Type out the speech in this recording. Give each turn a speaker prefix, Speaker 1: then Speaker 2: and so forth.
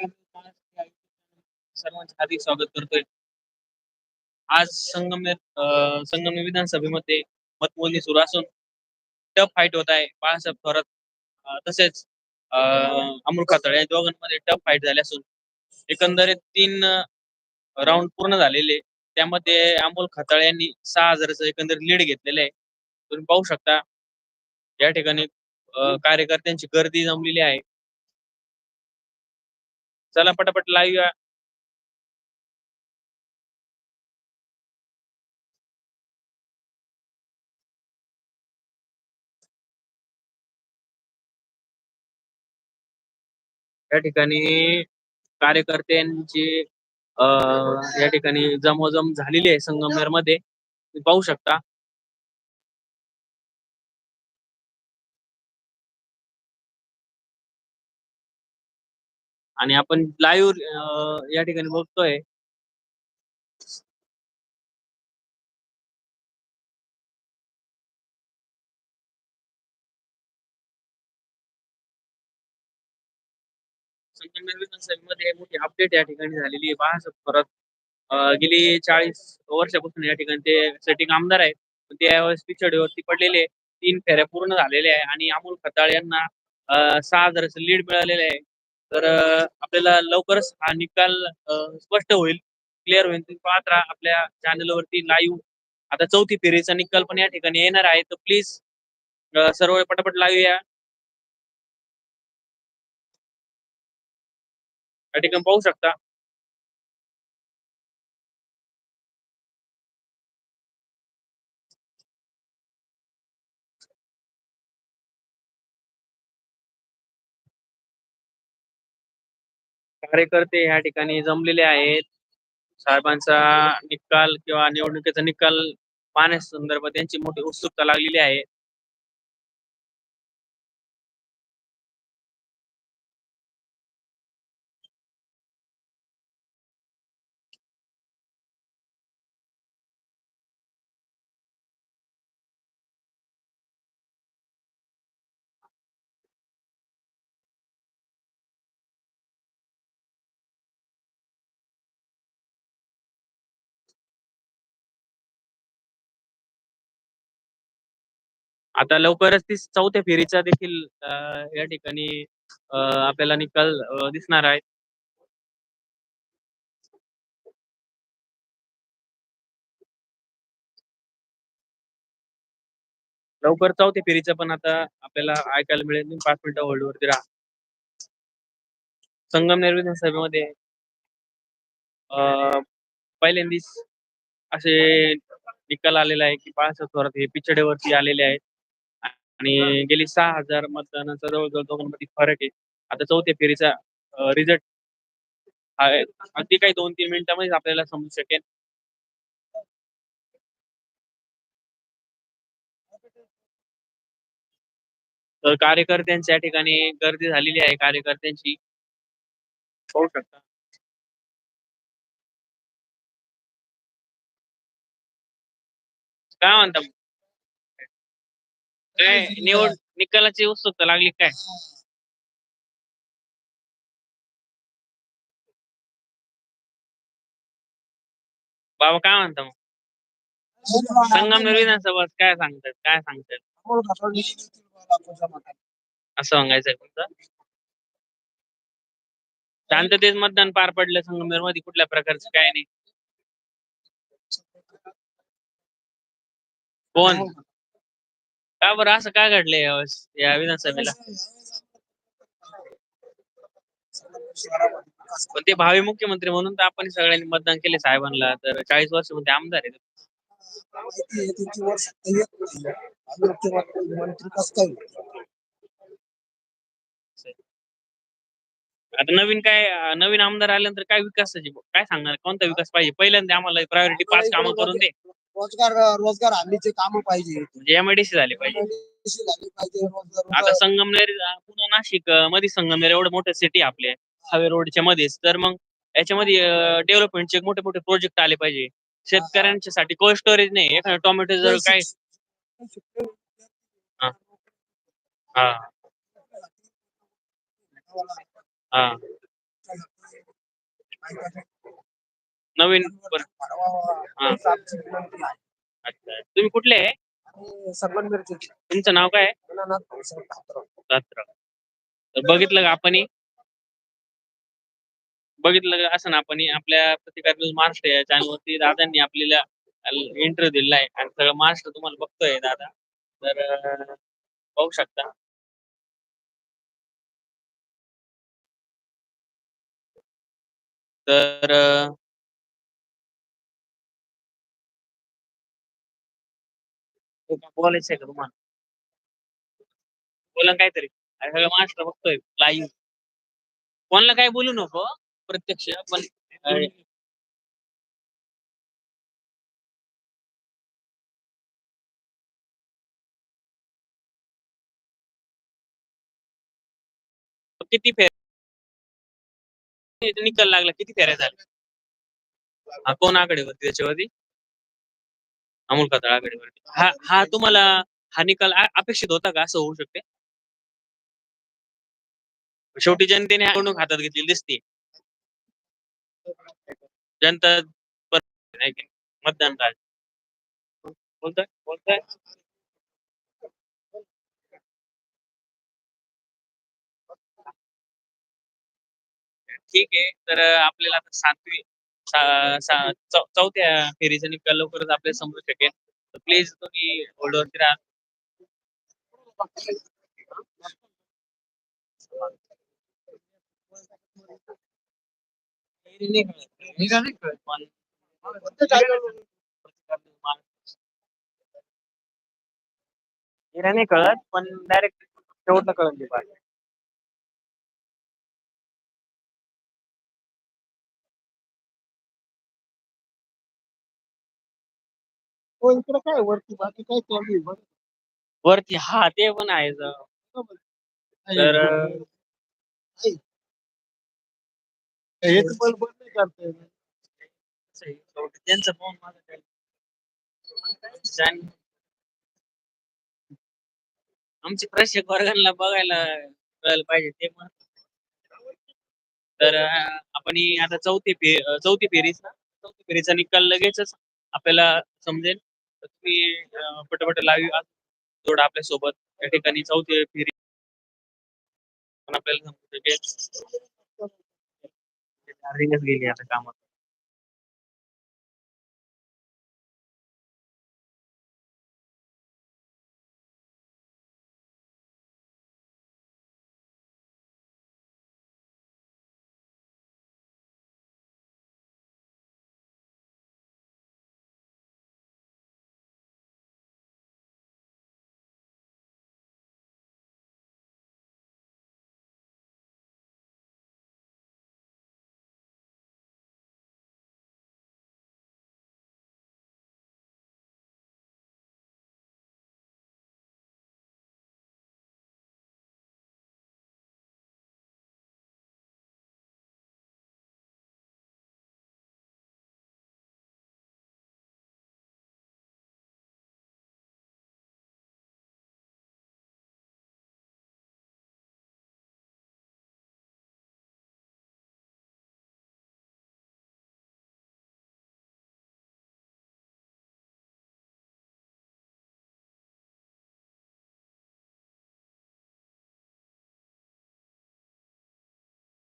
Speaker 1: सर्वांचे हार्दिक स्वागत करतोय. आज संगमनेर अं, संगमनेर विधानसभेमध्ये मतमोजणी सुरू असून टफ फाईट होत आहे. बाळासाहेब थोरात तसेच अं, अमोल खातळ या दोघांमध्ये टफ फाईट झाली असून एकंदरीत तीन राऊंड पूर्ण झालेले. त्यामध्ये अमोल खताळ यांनी सहा हजाराचं एकंदरीत लीड घेतलेलं आहे. तुम्ही पाहू शकता या ठिकाणी कार्यकर्त्यांची गर्दी जमलेली आहे. चला पटापट लाईव्ह या. ठिकाणी कार्यकर्त्यांची अं, या ठिकाणी जमोजम झालेली आहे संगमनेरमध्ये तुम्ही पाहू शकता. आणि आपण लाईव्ह या ठिकाणी बघतोय. संगमनेर मोठी अपडेट या ठिकाणी झालेली आहे. बाळासाहेब परत गेली चाळीस वर्षापासून या ठिकाणी ते सेटिंग आमदार आहेत. पण ते यावेळेस पिछडीवरती पडलेले तीन फेऱ्या पूर्ण झालेल्या आहे. आणि अमोल खताळ यांना सहा हजाराचं लीड मिळालेलं आहे. तर आपल्याला लवकरच हा निकाल स्पष्ट होईल. क्लिअर होईल. तुम्ही पाहत राहा आपल्या चॅनलवरती लाईव्ह आता चौथी फेरीचा निकाल पण या ठिकाणी येणार आहे. तर प्लीज सर्व पटापट लाईव्ह या. या ठिकाणी पाहू शकता. कार्यकर्ते या ठिकाणी जमलेले आहेत. साहेबांचा निकाल किंवा निवडणुकीचा निकाल पाहण्यासंदर्भात त्यांची मोठी उत्सुकता लागलेली आहे. आता लवकरच ती चौथ्या फेरीचा देखील या ठिकाणी आपल्याला निकाल दिसणार आहे. लवकर चौथ्या फेरीचा पण आता आपल्याला ऐकायला मिळेल. पाच मिनिटं होल्ड वरती राहा. संगमनेर विधानसभेमध्ये अं, पहिल्यांदीच असे निकाल आलेला आहे की बाळासाहेब थोरात हे पिछडेवरती आलेले आहेत. आणि गेली सहा हजार मतदानाचा जवळजवळ दोघांमध्ये फरक आहे. आता चौथ्या फेरीचा रिझल्ट अगदी काही दोन तीन मिनिटांमध्ये आपल्याला समजू शकेल. तर कार्यकर्त्यांच्या ठिकाणी गर्दी झालेली आहे. कार्यकर्त्यांची पाहू शकता. काय म्हणता मग? काय निवड निकालाची उत्सुकता लागली काय? बाबा काय म्हणता मग? संगमनेर विधानसभा काय सांगतात? काय सांगतात? असं सांगायचंय तुमचं? शांततेत मतदान पार पडलं संगमनेरमध्ये कुठल्या प्रकारचं? काय नाही. कोण? का बरं? असं काय घडलंय यावेळेस या विधानसभेला? पण ते भावी मुख्यमंत्री म्हणून तर आपण सगळ्यांनी मतदान केले साहेबांना तर चाळीस वर्षमध्ये आमदार आहेत. आता नवीन काय नवीन आमदार आल्यानंतर काय विकासाची काय सांगणार? कोणता विकास पाहिजे? पहिल्यांदा आम्हाला प्रायोरिटी पाच कामं करून दे.
Speaker 2: रोजगार रोजगार हल्लीचे काम पाहिजे.
Speaker 1: म्हणजे एमआयडीसी झाले पाहिजे.
Speaker 2: झाली पाहिजे रोजगार-
Speaker 1: आता संगमनेर अं, पुणे नाशिक अं, मध्ये संगमनेर एवढं मोठं सिटी आपले हवे रोडच्या मध्येच. तर मग याच्यामध्ये डेव्हलपमेंटचे मोठे मोठे प्रोजेक्ट आले पाहिजे. शेतकऱ्यांच्या साठी कोल्ड स्टोरेज नाही. एखादा टोमॅटो जर काय हा. हा. हा नवीन हा. अच्छा. तुम्ही कुठले आहे?
Speaker 2: संगमनेरचे
Speaker 1: तुमचं नाव काय आहे? रात्र तर बघितलं का आपण बघितलं का असं ना आपण आपल्या प्रतिकार न्यूज महाराष्ट्र या चॅनलवरती दादांनी आपल्याला इंटरव्ह्यू दिलेला आहे. आणि सगळं महाराष्ट्र तुम्हाला बघतोय दादा. तर अं, पाहू शकता. तर अं, बोलायचं आहे का तुम्हाला? बोला काहीतरी. अरे सगळं मास्टर बघतोय लाईव्ह कोणाला काय बोलू नको प्रत्यक्ष पण किती फेर निकाल लागला किती फेऱ्या झाल्या? कोण आकडे आघाडीवरती? त्याच्यावरती? अमोल खताळ आघाडीवरती. हा हा तुम्हाला हा निकाल अपेक्षित होता का? असं होऊ शकते? शेवटी जनतेने निवडणूक हातात घेतली दिसते जनता मतदान राज बोलताय? बोलताय? ठीक आहे. तर आपल्याला आता सातवी चौथ्या फेरीचा निकाल लवकरच आपल्याला समजू शकेल. तर प्लीज तुम्ही होल्डवरती राहा हिरा नाही कळत पण डायरेक्ट शेवटला कळत
Speaker 2: हो इकडे काय वरती बाकी काय चालू आहे? बरं.
Speaker 1: वरती हा ते पण आहे ज- तर
Speaker 2: हे? बंद नाही करता येणार.
Speaker 1: त्यांचं पाहून माझं काय? जाण- आमचे प्रेक्षक वर्गांना बघायला कळायला पाहिजे ते पण. तर अं, आपण ही आता चौथी फे अं, चौथी फेरीच चौथी फेरीचा निकाल लगेचच आपल्याला समजेल. तर तुम्ही अं, पटपट लावी जोडा आपल्यासोबत या ठिकाणी चौथी फेरी. पण आपल्याला समजू शकेल गेली आता कामात.